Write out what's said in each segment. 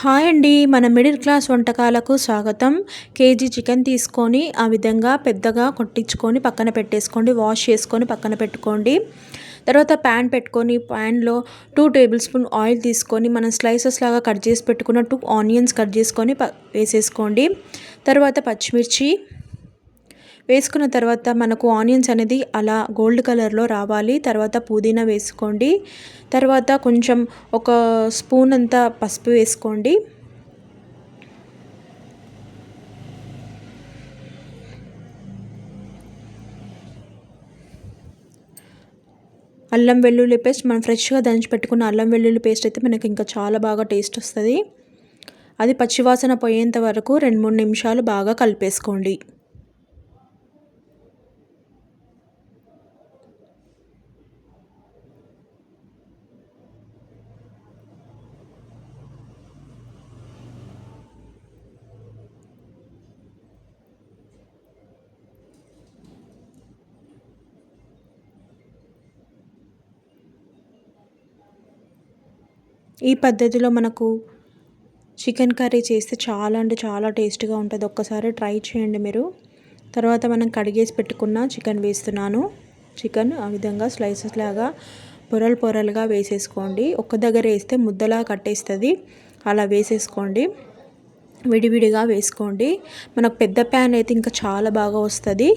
Hi అండి మన middle class వంటకాలకు స్వాగతం. కేజీ చికెన్ తీసుకొని ఆ విధంగా పెద్దగా కొట్టించుకొని పక్కన పెట్టేసుకోండి వాష్ చేసుకొని పక్కన పెట్టుకోండి. తర్వాత ప్యాన్ పెట్టుకొని ప్యాన్లో టూ టేబుల్ స్పూన్ ఆయిల్ తీసుకొని మనం స్లైసెస్ లాగా కట్ చేసి పెట్టుకున్న టూ ఆనియన్స్ కట్ చేసుకొని వేసేసుకోండి. తర్వాత పచ్చిమిర్చి వేసుకున్న తర్వాత మనకు ఆనియన్స్ అనేది అలా గోల్డ్ కలర్లో రావాలి. తర్వాత పుదీనా వేసుకోండి. తర్వాత కొంచెం ఒక స్పూన్ అంతా పసుపు వేసుకోండి. అల్లం వెల్లుల్లి పేస్ట్ మనం ఫ్రెష్గా దంచి పెట్టుకున్న అల్లం వెల్లుల్లి పేస్ట్ అయితే మనకి ఇంకా చాలా బాగా టేస్ట్ వస్తుంది. అది పచ్చివాసన పోయేంత వరకు రెండు మూడు నిమిషాలు బాగా కలిపేసుకోండి. ఈ పద్ధతిలో మనకు చికెన్ కర్రీ చేస్తే చాలా అంటే చాలా టేస్ట్గా ఉంటుంది. ఒక్కసారి ట్రై చేయండి మీరు. తర్వాత మనం కడిగేసి పెట్టుకున్న చికెన్ వేస్తున్నాను. చికెన్ ఆ విధంగా స్లైసెస్ లాగా పొరలు పొరలుగా వేసేసుకోండి. ఒక్క దగ్గర వేస్తే ముద్దలా కట్టేస్తుంది. అలా వేసేసుకోండి. విడివిడిగా వేసుకోండి. మనకు పెద్ద ప్యాన్ అయితే ఇంకా చాలా బాగా వస్తుంది.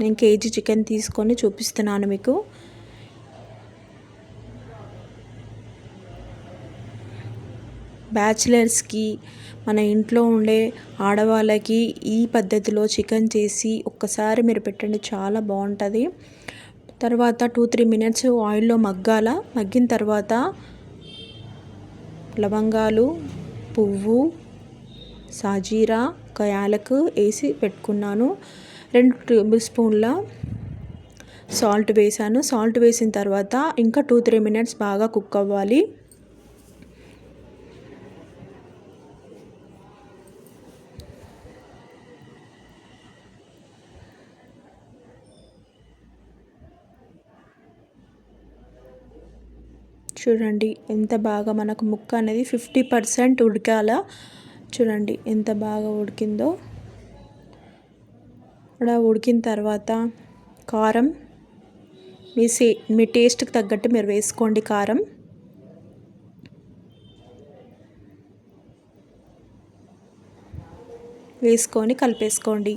నేను కేజీ చికెన్ తీసుకొని చూపిస్తున్నాను మీకు. బ్యాచిలర్స్కి మన ఇంట్లో ఉండే ఆడవాళ్ళకి ఈ పద్ధతిలో చికెన్ చేసి ఒక్కసారి మీరు పెట్టండి చాలా బాగుంటుంది. తర్వాత టూ త్రీ మినిట్స్ ఆయిల్లో మగ్గాల. మగ్గిన తర్వాత లవంగాలు పువ్వు సాజీరా ఒక యాలకు వేసి పెట్టుకున్నాను. రెండు టేబుల్ స్పూన్ల సాల్ట్ వేసాను. సాల్ట్ వేసిన తర్వాత ఇంకా టూ త్రీ మినిట్స్ బాగా కుక్ అవ్వాలి. చూడండి ఎంత బాగా మనకు ముక్క అనేది ఫిఫ్టీ పర్సెంట్ ఉడకాల. చూడండి ఎంత బాగా ఉడికిందో. అలా ఉడికిన తర్వాత కారం మీ సే మీ టేస్ట్కి తగ్గట్టు మీరు వేసుకోండి కారం. వేసుకొని కలిపేసుకోండి.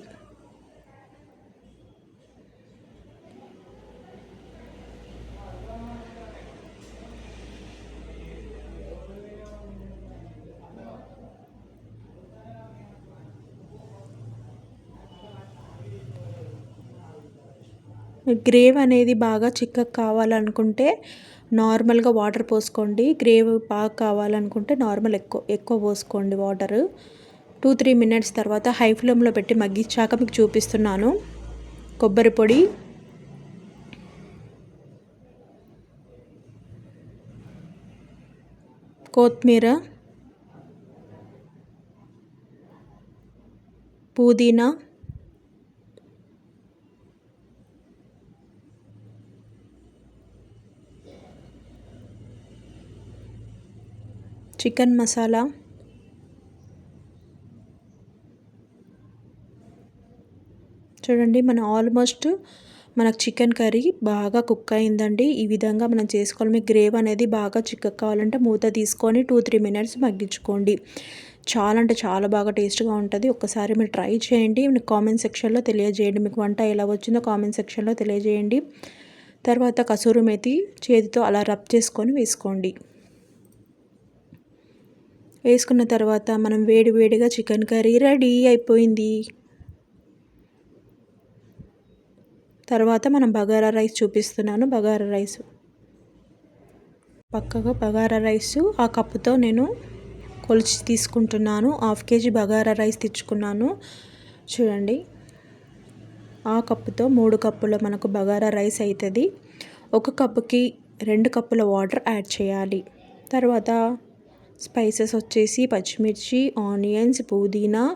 గ్రేవ్ అనేది బాగా చిక్కగా కావాలనుకుంటే నార్మల్గా వాటర్ పోసుకోండి. గ్రేవ్ బాగా కావాలనుకుంటే నార్మల్ ఎక్కువ ఎక్కువ పోసుకోండి వాటర్. టూ త్రీ మినిట్స్ తర్వాత హై ఫ్లేమ్లో పెట్టి మగ్గించాక మీకు చూపిస్తున్నాను. కొబ్బరి పొడి. కొత్తిమీర. పుదీనా. చికెన్ మసాలా. చూడండి మన ఆల్మోస్ట్ మనకు చికెన్ కర్రీ బాగా కుక్ అయిందండి. ఈ విధంగా మనం చేసుకోవాలి. మీకు గ్రేవ్ అనేది బాగా చిక్క కావాలంటే మూత తీసుకొని టూ త్రీ మినిట్స్ మగ్గించుకోండి. చాలా అంటే చాలా బాగా టేస్ట్గా ఉంటుంది. ఒక్కసారి మీరు ట్రై చేయండి. మీకు కామెంట్ సెక్షన్లో తెలియజేయండి. మీకు వంట ఎలా వచ్చిందో కామెంట్ సెక్షన్లో తెలియజేయండి. తర్వాత కసూరు మెతి చేతితో అలా రబ్ చేసుకొని వేసుకోండి. వేసుకున్న తర్వాత మనం వేడి వేడిగా చికెన్ కర్రీ రెడీ అయిపోయింది. తర్వాత మనం బగారా రైస్ చూపిస్తున్నాను బగారా రైస్. పక్కగా బగారా రైస్ ఆ కప్పుతో నేను కొలిచి తీసుకుంటున్నాను. హాఫ్ కేజీ బగారా రైస్ తెచ్చుకున్నాను. చూడండి ఆ కప్పుతో మూడు కప్పుల మనకు బగారా రైస్ అవుతుంది ఒక కప్పుకి రెండు కప్పుల వాటర్ యాడ్ చేయాలి. తర్వాత స్పైసెస్ వచ్చేసి పచ్చిమిర్చి ఆనియన్స్ పుదీనా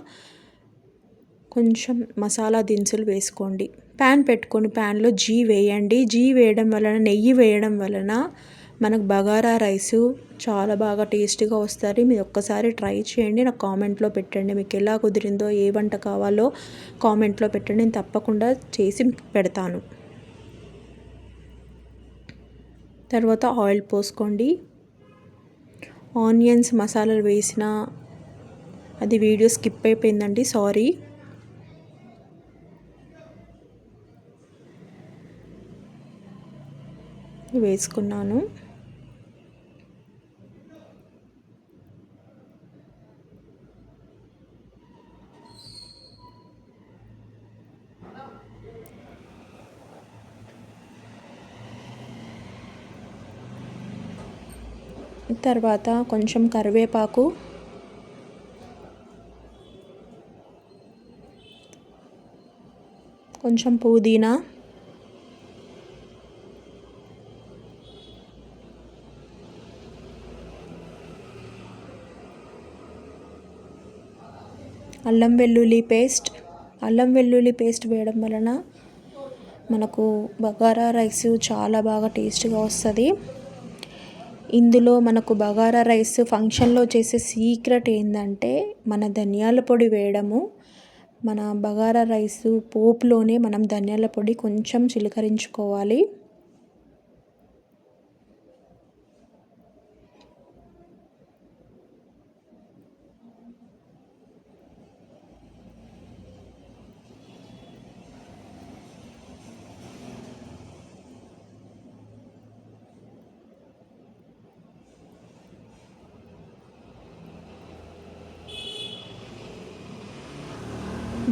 కొంచెం మసాలా దినుసులు వేసుకోండి. ప్యాన్ పెట్టుకొని ప్యాన్లో జీ వేయండి. జీ వేయడం వలన నెయ్యి వేయడం వలన మనకు బగారా రైసు చాలా బాగా టేస్టీగా వస్తుంది. మీరు ఒక్కసారి ట్రై చేయండి. నాకు కామెంట్లో పెట్టండి. మీకు ఎలా కుదిరిందో ఏ వంట కావాలో కామెంట్లో పెట్టండి. నేను తప్పకుండా చేసి పెడతాను. తర్వాత ఆయిల్ పోసుకోండి. ఆనియన్స్ మసాలాలు వేసిన అది వీడియో స్కిప్ అయిపోయిందండి సారీ. వేసుకున్నాను. తర్వాత కొంచెం కరివేపాకు. కొంచెం పుదీనా. అల్లం వెల్లుల్లి పేస్ట్. అల్లం వెల్లుల్లి పేస్ట్ వేయడం వలన మనకు బగారా రైస్ చాలా బాగా టేస్ట్గా వస్తుంది. ఇందులో మనకు బగారా రైస్ ఫంక్షన్లో చేసే సీక్రెట్ ఏంటంటే మన ధనియాల పొడి వేయడము. మన బగారా రైస్ పోపులోనే మనం ధనియాల పొడి కొంచెం చిలకరించుకోవాలి.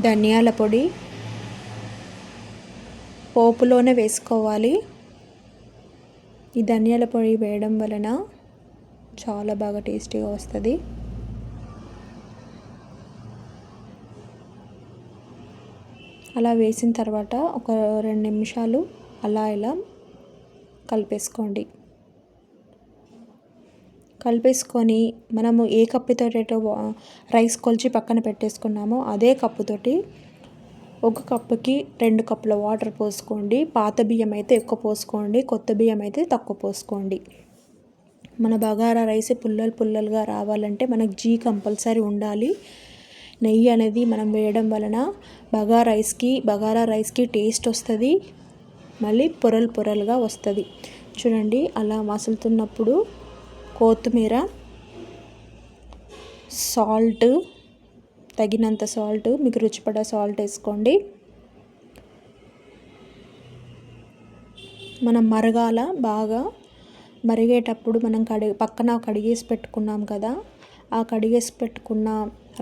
ధనియాల పొడి పోపులోనే వేసుకోవాలి. ఈ ధనియాల పొడి వేయడం వలన చాలా బాగా టేస్టీగా వస్తుంది. అలా వేసిన తర్వాత ఒక రెండు నిమిషాలు అలా ఇలా కలిపేసుకోండి. కలిపేసుకొని మనము ఏ కప్పుతో రైస్ కొలిచి పక్కన పెట్టేసుకున్నామో అదే కప్పుతోటి ఒక కప్పుకి రెండు కప్పుల వాటర్ పోసుకోండి. పాత బియ్యం అయితే ఎక్కువ పోసుకోండి. కొత్త బియ్యం అయితే తక్కువ పోసుకోండి. మన బగారా రైస్ పుల్లలు పుల్లలుగా రావాలంటే మనకు జీ కంపల్సరీ ఉండాలి. నెయ్యి అనేది మనం వేయడం వలన బగారా రైస్కి బగారా రైస్కి టేస్ట్ వస్తుంది. మళ్ళీ పొరలు పొరలుగా వస్తుంది. చూడండి అలా మసులుతున్నప్పుడు కొత్తిమీర సాల్ట్ తగినంత సాల్ట్ మీకు రుచిపడ సాల్ట్ వేసుకోండి. మనం మరగాల బాగా మరిగేటప్పుడు మనం కడిగి పక్కన కడిగేసి పెట్టుకున్నాం కదా ఆ కడిగేసి పెట్టుకున్న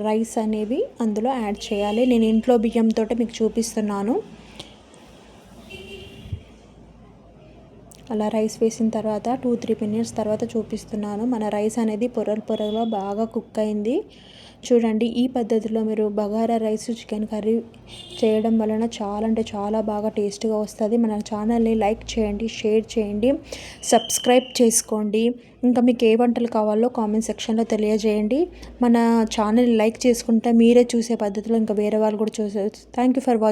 రైస్ అనేవి అందులో యాడ్ చేయాలి. నేను ఇంట్లో బియ్యంతో మీకు చూపిస్తున్నాను. అలా రైస్ వేసిన తర్వాత టూ త్రీ మినిట్స్ తర్వాత చూపిస్తున్నాను. మన రైస్ అనేది పొరలు పొరలో బాగా కుక్ అయింది. చూడండి ఈ పద్ధతిలో మీరు బగారా రైస్ చికెన్ కర్రీ చేయడం వలన చాలా అంటే చాలా బాగా టేస్ట్గా వస్తుంది. మన ఛానల్ని లైక్ చేయండి షేర్ చేయండి సబ్స్క్రైబ్ చేసుకోండి. ఇంకా మీకు ఏ వంటలు కావాలో కామెంట్ సెక్షన్లో తెలియజేయండి. మన ఛానల్ని లైక్ చేసుకుంటే మీరే చూసే పద్ధతిలో ఇంకా వేరే వాళ్ళు కూడా చూసే థ్యాంక్ యూ ఫర్ వాచింగ్